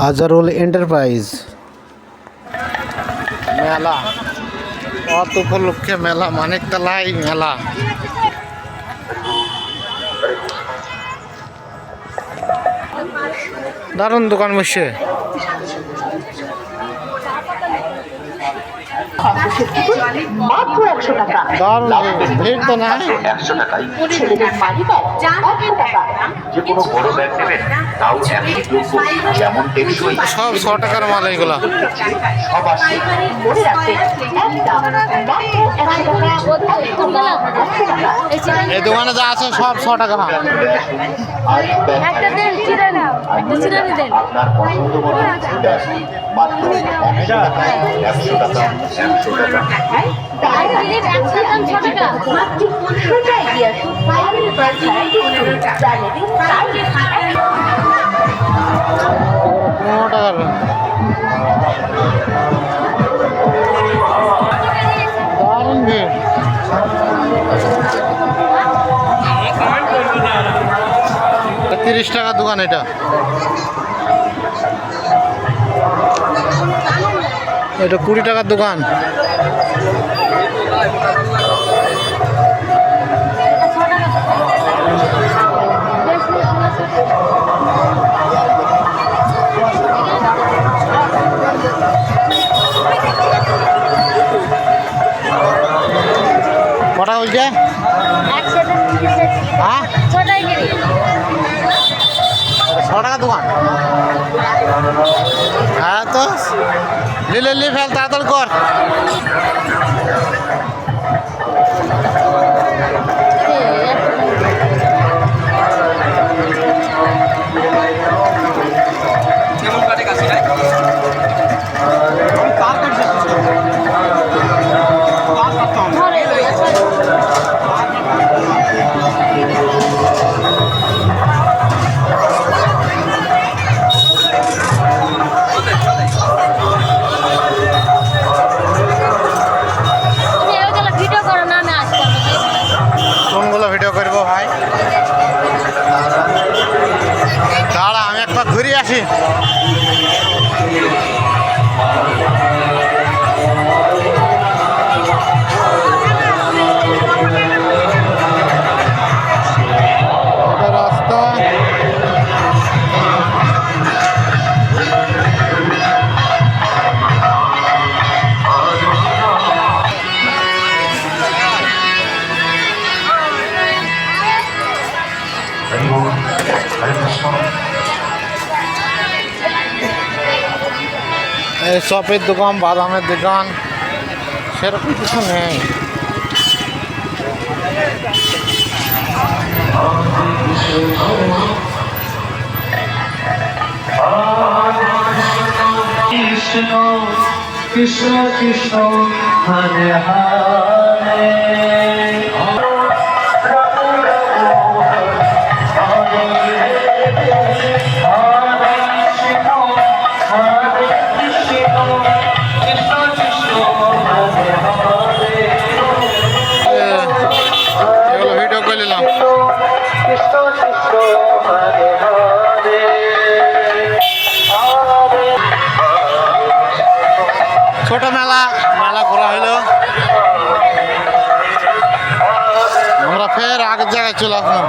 Azharul enterprise. মেলা। অত উপলক্ষে মেলা মানিকতলাই মেলা। দারুণ দোকান বসছে মাত্র একশো টাকা ভিড় তো না একশো টাকায় ছেলেদের একশো টাকা যে কোনো বড় ব্যাগ নেবেন তাও একই যোগ্য যেমন টেকসই সব ছ টাকার মাল। এইগুলা সব আসছে মনে এই দোকানে যা আছে সব ছ টাকা ব্যাগ মাত্র আর দিলীপ একশো দাম ছ টাকা। মাত্র সোজা এগিয়ে আসুন বাইরের বাজার জানেন পনেরো টাকার দারুণ ভিড় তিরিশ টাকা দোকান এটা। এটা কুড়ি টাকার দোকান। কটা বলছে? হ্যাঁ? ছ টাকা দোকান। হ্যাঁ তো। লিলে লি ফেল তাড়াতাড়ি কর। দাঁড়া আমি একবার ঘুরে আসি। এই চপের দোকান বাদামের দোকান সেরকম কিছু নেই। কৃষ্ণ কৃষ্ণ হরে হরে। মেলা মেলা ঘোরা হইল। আমরা ফের আগের জায়গায় চলে আসলাম।